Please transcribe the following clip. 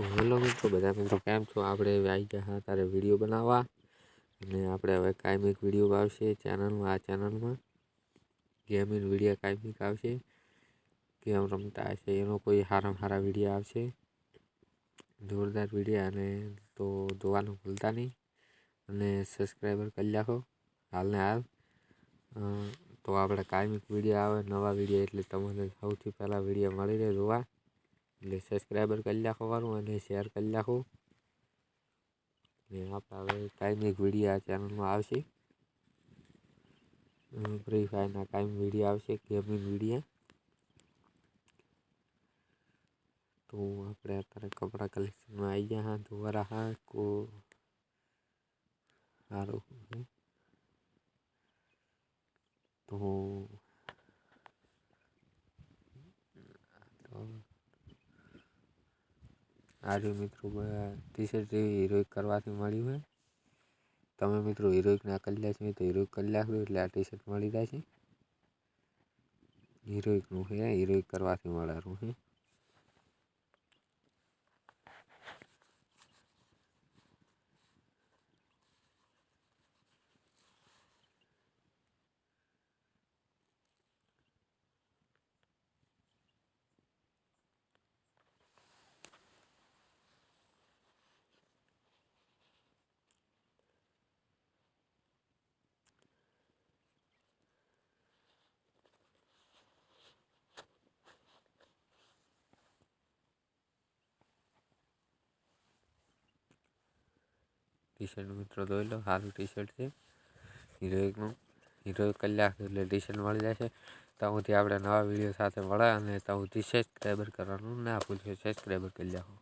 તો હેલો મિત્રો, બધા મિત્રો કેમ છો? આપણે આવી ગયા હા, તારે વીડિયો બનાવવા. અને આપણે હવે કાયમિક વીડિયો આવશે ચેનલમાં, આ ચેનલમાં. ગેમિંગ વીડિયો કાયમિક આવશે. ગેમ રમતા હશે, એનો કોઈ સારા સારા વીડિયો આવશે. જોરદાર વીડિયો અને તો જોવાનું ભૂલતા નહીં. અને સબસ્ક્રાઈબર કરી રાખો હાલને હાલ. તો આપણે કાયમિક વીડિયો આવે, નવા વીડિયો એટલે તમને સૌથી પહેલાં વીડિયો મળી રહે જોવા. એટલે સબસ્ક્રાઈબર કરી નાખવાનું અને શેર કરી નાખો ને આપણે હવે કાયમિક વીડિયો આ ચેનલમાં આવશે. ફ્રી ફાયરના કાયમ વીડિયો આવશે ગેમિંગ વીડિયો તો આપણે અત્યારે કપડાં કલેક્શનમાં આવી ગયા હા જોવા હા, કો સારું તો આજે મિત્રો ટી શર્ટ જેવી હીરોઈક કરવાથી મળ્યું હોય. તમે મિત્રો હીરોઈક ના કરી લેશો તો હિરોઈક કરી નાખજો, એટલે આ ટી શર્ટ મળી જાય છે. હીરોઈકનું છે હિરોઈક કરવાથી મળે છે. ટી શર્ટ મિત્રો જોઈ લો, સારું ટી શર્ટ છે હીરોઈકનું હીરો કલાક એટલે ટી શર્ટ મળી જશે. ત્યાંથી આપણે નવા વીડિયો સાથે મળે અને ત્યાંથી સબસ્ક્રાઈબર કરવાનું ના ભૂલશો સબસ્ક્રાઈબર કરી લેવો